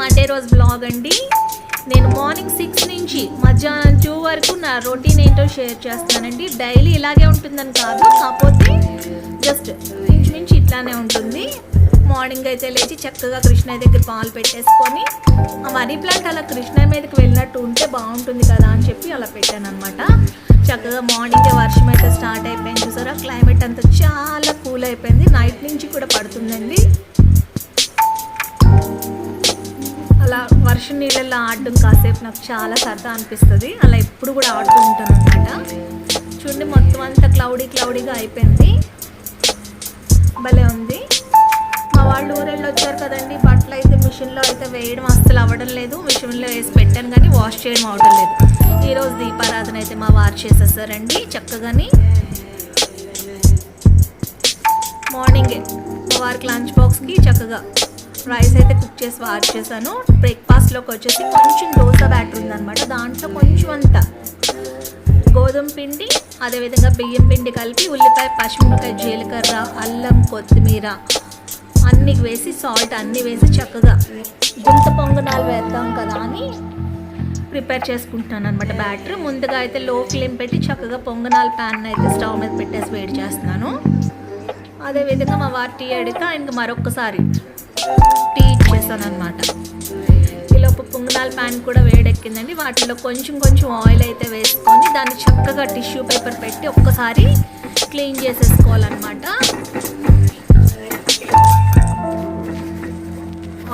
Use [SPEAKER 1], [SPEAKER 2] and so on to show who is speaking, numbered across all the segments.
[SPEAKER 1] Monday రోజు blog అండి. నేను మార్నింగ్ సిక్స్ నుంచి మధ్యాహ్నం టూ వరకు నా రొటీన్ ఏంటో షేర్ చేస్తానండి. డైలీ ఇలాగే ఉంటుందని కాదు కాకపోతే జస్ట్ ఇంచుమించు ఇట్లానే ఉంటుంది. మార్నింగ్ అయితే లేచి చక్కగా కృష్ణయ్య దగ్గర పాలు పెట్టేసుకొని ఆ మనీ ప్లాంట్ అలా కృష్ణయ్య మీదకి వెళ్ళినట్టు ఉంటే బాగుంటుంది కదా అని చెప్పి అలా పెట్టాను అనమాట చక్కగా మార్నింగ్ వర్షం అయితే స్టార్ట్ అయిపోయింది చూసారా? క్లైమేట్ అంతా చాలా కూల్ అయిపోయింది. నైట్ నుంచి కూడా పడుతుందండి. అలా వర్షం నీళ్ళల్లో ఆడడం కాసేపు నాకు చాలా సరదా అనిపిస్తుంది. అలా ఎప్పుడు కూడా ఆడుతూ ఉంటాను అనమాట చూడండి మొత్తం అంతా క్లౌడీ క్లౌడీగా అయిపోయింది. భలే ఉంది. మా వాళ్ళు ఊరెళ్ళి వచ్చారు కదండి. బట్టలు అయితే మిషన్లో అయితే వేయడం అస్సలు అవ్వడం లేదు. మిషన్లో వేసి పెట్టాను కానీ వాష్ చేయడం అవడం లేదు. ఈరోజు దీపారాధన అయితే మా వారు చేసేసారండి. చక్కగాని మార్నింగే మా వారికి లంచ్ బాక్స్కి చక్కగా రైస్ అయితే కుక్ చేసి వార్ చేశాను. బ్రేక్ఫాస్ట్లోకి వచ్చేసి కొంచెం దోశ బ్యాటర్ ఉందన్నమాట. దాంట్లో కొంచెం అంత గోధుమ పిండి అదేవిధంగా బియ్యం పిండి కలిపి ఉల్లిపాయ పచ్చిమిరపకాయ జీలకర్ర అల్లం కొత్తిమీర అన్నీ వేసి సాల్ట్ అన్నీ వేసి చక్కగా గుంత పొంగనాలు వేద్దాం కదా అని ప్రిపేర్ చేసుకుంటున్నాను అనమాట బ్యాటర్ ముందుగా అయితే లో ఫ్లేమ్ పెట్టి చక్కగా పొంగనాల ప్యాన్ అయితే స్టవ్ మీద పెట్టేసి వేడి చేస్తున్నాను. అదేవిధంగా మా వారి టీ అడిగితే ఆయనకి మరొకసారి టీ ఇచ్చేసాను అనమాట ఈలోపు పొంగనాల ప్యాన్ కూడా వేడెక్కిందండి. వాటిలో కొంచెం కొంచెం ఆయిల్ అయితే వేసుకొని దాన్ని చక్కగా టిష్యూ పేపర్ పెట్టి ఒక్కసారి క్లీన్ చేసేసుకోవాలన్నమాట.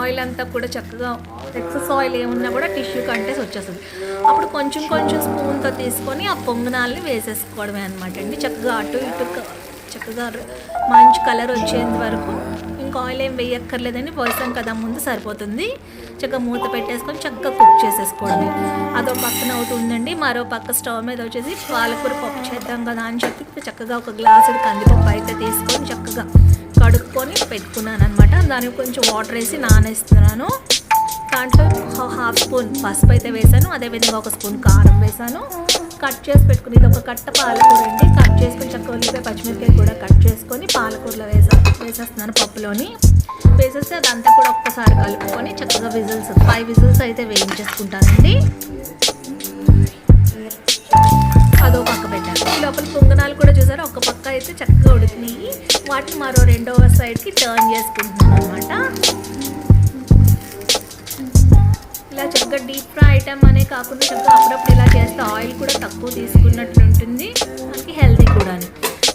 [SPEAKER 1] ఆయిల్ అంతా కూడా చక్కగా ఎక్సెస్ ఆయిల్ ఏమున్నా కూడా టిష్యూ కంటేసి వచ్చేస్తుంది. అప్పుడు కొంచెం కొంచెం స్పూన్తో తీసుకొని ఆ పొంగనాల్ని వేసేసుకోవడమే అనమాట అండి. చక్కగా అటు ఇటు చక్కగా మంచి కలర్ వచ్చేంత వరకు. ఇంకా ఆయిల్ ఏం వేయక్కర్లేదని పోసాం కదా ముందు సరిపోతుంది. చక్కగా మూత పెట్టేసుకొని చక్కగా కుక్ చేసేసుకోండి. అదో పక్కన అవుతుందండి మరో పక్క స్టవ్ మీద వచ్చేసి పాలకూర పప్పు చేద్దాం కదా అని చెప్పి చక్కగా ఒక గ్లాసు కందిపప్పు అయితే తీసుకొని చక్కగా కడుక్కొని పెట్టుకున్నాను అనమాట దానికి కొంచెం వాటర్ వేసి నానేస్తున్నాను. దాంట్లో హాఫ్ స్పూన్ పసుపు అయితే వేసాను. అదేవిధంగా ఒక స్పూన్ కారం వేసాను. కట్ చేసి పెట్టుకుని ఇది ఒక కట్ట పాలకూర అండి. కట్ చేసుకొని చక్క ఉల్లిపాయ పచ్చిమిరపకాయ కూడా కట్ చేసుకొని పాలకూరలో వేసా వేసేస్తున్నాను పప్పులోని. వేసేస్తే అదంతా కూడా ఒక్కసారి కలుపుకొని చక్కగా విజిల్స్ ఫైవ్ విజిల్స్ అయితే వేయించేసుకుంటానండి. అదో పక్క పెట్టాను. ఈ లోపల పొంగనాలు కూడా చూసారు? ఒక పక్క అయితే చక్కగా ఉడికినాయి. వాటిని మరో రెండవ సైడ్కి టర్న్ చేసుకుంటున్నాను అనమాట ఇలా చక్కగా డీప్ ఫ్రై ఐటమ్ అనే కాకుండా చక్కగా అప్పుడప్పుడు ఇలా చేస్తే ఆయిల్ కూడా తక్కువ తీసుకున్నట్లు ఉంటుంది. మనకి హెల్తీ కూడా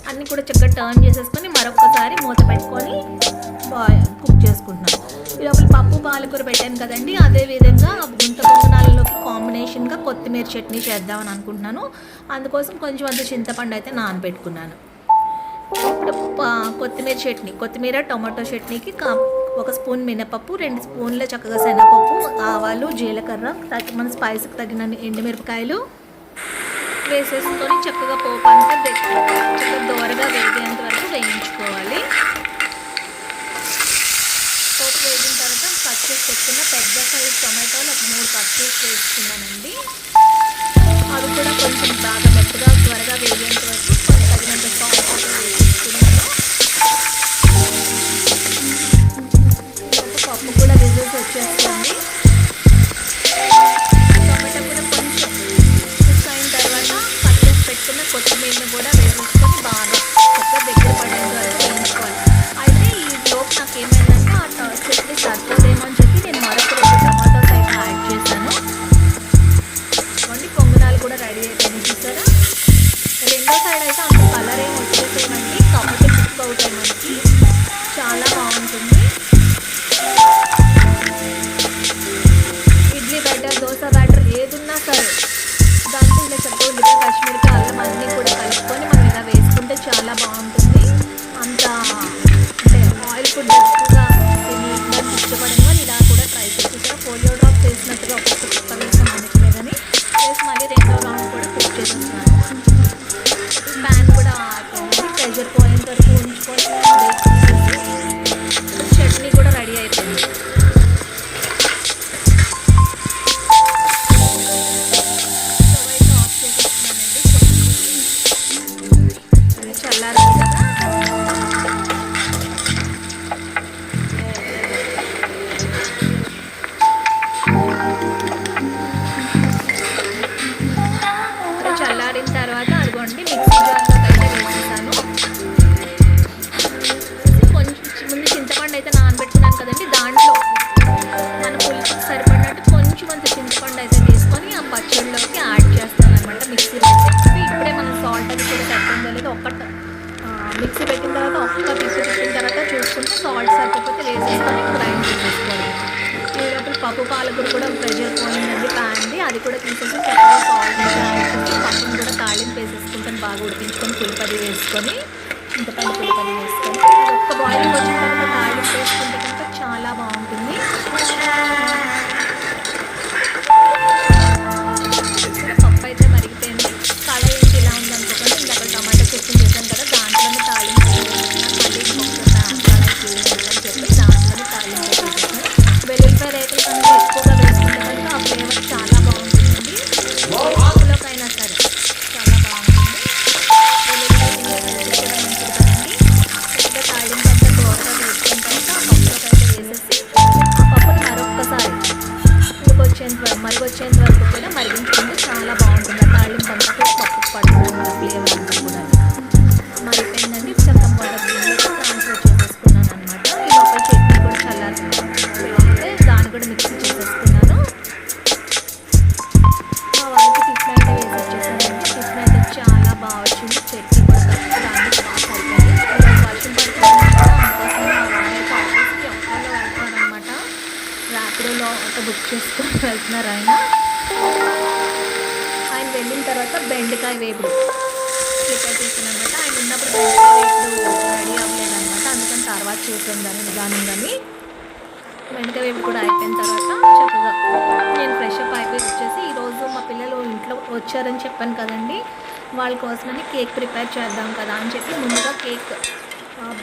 [SPEAKER 1] అన్నీ కూడా చక్కగా టర్న్ చేసేసుకొని మరొకసారి మూత పెట్టుకొని కుక్ చేసుకుంటున్నాం. ఈ లోపల పప్పు పాలకూర పెట్టాను కదండి. అదే విధంగా పొంగనాలలోకి కాంబినేషన్గా కొత్తిమీర చట్నీ చేద్దామని అనుకుంటున్నాను. అందుకోసం కొంచెం అంత చింతపండు అయితే నానబెట్టుకున్నాను. ఇప్పుడు కొత్తిమీర చట్నీ కొత్తిమీర టొమాటో చట్నీకి కా ఒక స్పూన్ మినపప్పు రెండు స్పూన్ల చక్కగా శనగపప్పు ఆవాలు జీలకర్ర మన స్పైస్కి తగిన ఎండుమిరపకాయలు వేసేసుకొని చక్కగా పోపు అంతా చక్కగా దోరగా వేగేంత వరకు వేయించుకోవాలి. పోపు వేగిన తర్వాత కట్ చేసి పెట్టుకున్న పెద్ద సైజ్ టొమాటోలు ఒక మూడు కట్ చేసి వేసుకున్నానండి. అవి కూడా కొంచెం బాగా మెత్తగా త్వరగా వేగేంత వరకు విజిల్స్ 20. పెట్టిన తర్వాత ఒక్క తిప్పి పెట్టిన తర్వాత చూసుకుంటే సాల్ట్ సరిపోతే వేసేసుకొని గ్రైండ్ చేసేసుకోవాలి. ఈ లోపల పప్పు పాలకూర కూడా ప్రెషర్ పోయిందండి ప్యాన్ది. అది కూడా తీసేసి చక్కగా సాల్ట్ పప్పును కూడా తాళింపు వేసేసుకుంటాను బాగా ఉడికించుకొని పులిపది వేసుకొని చింతపండు పులిపది వేసుకొని. ఒక ఒక్క బాయిలింగ్ వచ్చిన తర్వాత తాళింపు వేసుకుంటే వేపుడు ప్రిపేర్ చేశాను అనమాట ఆయన ఉన్నప్పుడు వేపుడు రెడీ అవ్వలేదు అందుకని తర్వాత చేసాం దాన్ని నిదానంగాని వేపుడు కూడా అయిపోయిన తర్వాత చక్కగా నేను ఫ్రెష్ అప్ అయిపోయి వచ్చేసి ఈరోజు మా పిల్లలు ఇంట్లో వచ్చారని చెప్పాను కదండి. వాళ్ళ కోసమని కేక్ ప్రిపేర్ చేద్దాం కదా అని చెప్పి ముందుగా కేక్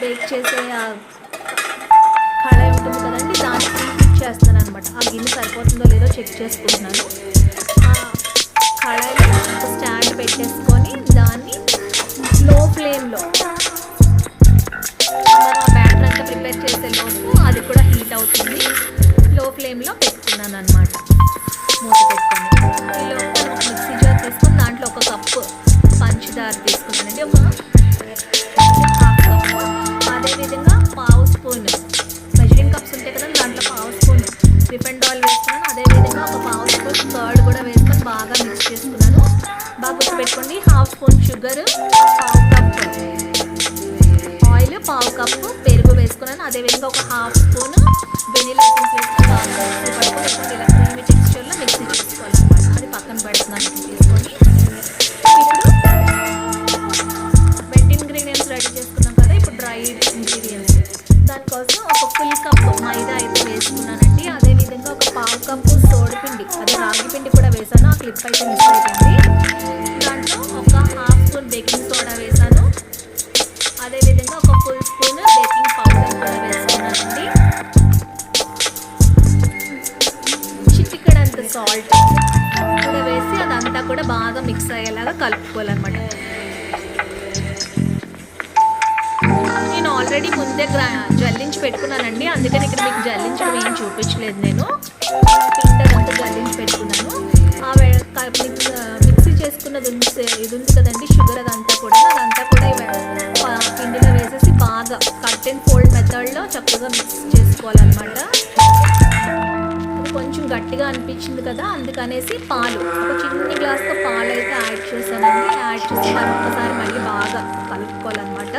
[SPEAKER 1] బేక్ చేసే ఆ కళాయి ఉంటుంది కదండి దానికి చేస్తున్నాను అనమాట ఆ గిన్నె సరిపోతుందో లేదో చెక్ చేసుకుంటున్నాను. కళాయిలో స్టాండ్ పెట్టేసుకొని దాన్ని లో ఫ్లేమ్లో మనం బ్యాటర్ అంతా ప్రిపేర్ చేసే లోపు అది కూడా హీట్ అవుతుంది. లో ఫ్లేమ్లో పెట్టుకున్నాను అనమాట మూత పెట్టుకొని. ఈ మిక్సీ జార్ తీసుకొని దాంట్లో ఒక కప్పు పంచదార తీసుకున్నానండి ఒక హాఫ్ కప్పు. అదేవిధంగా పావు స్పూన్. మెజరింగ్ కప్స్ ఉంటాయి కదా దాంట్లో పావు స్పూన్. రిఫైండ్ ఒక హాఫ్ స్పూన్ వెనిలా ఎసెన్స్ వేసుకొని బాగా చిటికెడంత సాల్ట్ కూడా వేసి అదంతా కూడా బాగా మిక్స్ అయ్యేలాగా కలుపుకోవాలన్నమాట. నేను ఆల్రెడీ ముందే జల్లించి పెట్టుకున్నానండి. అందుకని ఇక్కడ మీకు జల్లించడం ఏం చూపించలేదు నేను. పిండి జల్లించి పెట్టుకున్నాను. ఆ వే- మిక్స్ మిక్సీ చేసుకున్నది ఉంది ఇది ఉంది కదండి షుగర్ అదంతా కూడా. అదంతా కూడా పిండిలో వేసేసి బాగా కట్ అండ్ ఫోల్డ్ మెథడ్లో చక్కగా మిక్స్ చేసుకోవాలన్నమాట. గట్టిగా అనిపించింది కదా అందుకనేసి పాలు. ఒక చిన్ని గ్లాస్తో పాలు అయితే యాడ్ చేశానండి. యాడ్ చేసి మరొకసారి మళ్ళీ బాగా కలుపుకోవాలన్నమాట.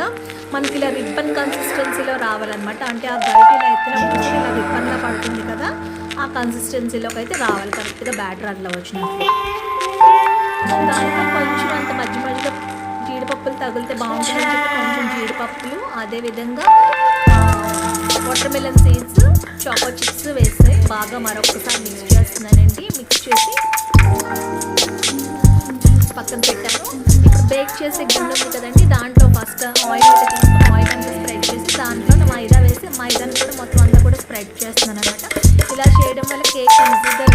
[SPEAKER 1] మనకి ఇలా రిబ్బన్ కన్సిస్టెన్సీలో రావాలన్నమాట. అంటే ఆ బయట ఇలా ఎత్తినప్పుడు ఇలా రిబ్బన్లా పడుతుంది కదా ఆ కన్సిస్టెన్సీలోకి అయితే రావాలి. కరెక్ట్గా బ్యాటర్ అట్లా వచ్చినప్పుడు. దాంట్లో కొంచెం అంత మధ్య మధ్యలో జీడిపప్పులు తగిలితే బాగుంటుంది. కొంచెం జీడిపప్పులు అదేవిధంగా watermelon seeds choco chips వేసి బాగా మరొకసారి మిక్స్ చేస్తున్నానండి. మిక్స్ చేసి పక్కన పెట్టాను. ఇప్పుడు బేక్ చేసే గిన్నె ఉంది కదండి దాంట్లో ఫస్ట్ ఆయిల్ తీసుకుని ఆయిల్ అంతా స్ప్రెడ్ చేసి దాంట్లో మైదా వేసి మైదాని కూడా మొత్తం అంతా కూడా స్ప్రెడ్ చేస్తున్నాను అనమాట ఇలా చేయడం వల్ల కేక్ ఈజీగా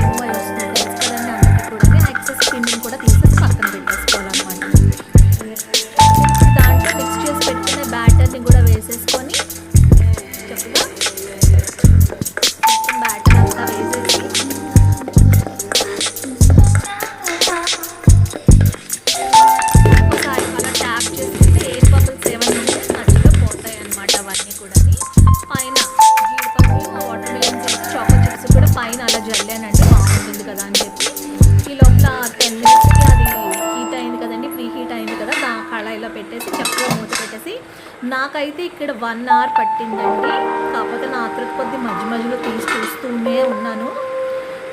[SPEAKER 1] ఇక్కడ వన్ అవర్ పట్టిందండి. కాకపోతే నా ఆతృత కొద్ది మధ్య మధ్యలో తీసి చూస్తూనే ఉన్నాను.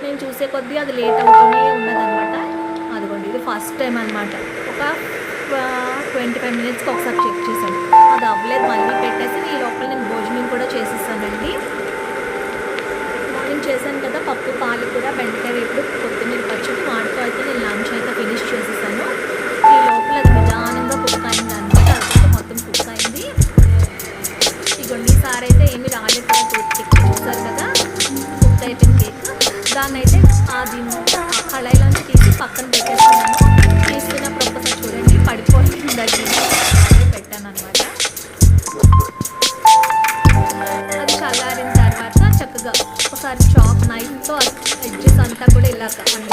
[SPEAKER 1] నేను చూసే కొద్దీ అది లేట్ అవుతూనే ఉన్నదనమాట అదిగోండి ఇది ఫస్ట్ టైం అనమాట ఒక ట్వంటీ ఫైవ్ మినిట్స్కి ఒకసారి చెక్ చేశాను. అది అవ్వలేదు మళ్ళీ పెట్టేసి ఈ లోపల నేను భోజనం కూడా చేసేసానండి. మార్నింగ్ చేశాను కదా పప్పు పాలు కూడా బెండకాయ ఇప్పుడు కొత్తిమీర పచ్చడి వాటితో అయితే నేను లంచ్ అయితే ఫినిష్ చేసేసాను. అంతా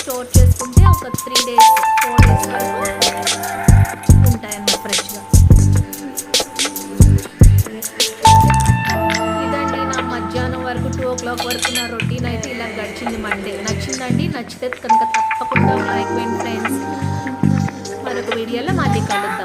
[SPEAKER 1] స్టోర్ చేసుకుంటే ఒక త్రీ డేస్ ఫోర్ డేస్ వరకు ఉంటాయన్నమాట ఫ్రెష్గా. ఇదండి నా మధ్యాహ్నం వరకు టూ ఓ క్లాక్ వరకు నా రొటీన్ అయితే ఇలా గడిచింది మండే నచ్చిందండి నచ్చితే కనుక తప్పకుండా లైక్ వెంట ఫ్రెండ్స్ మరొక వీడియోలో మళ్ళీ కలుద్దాం.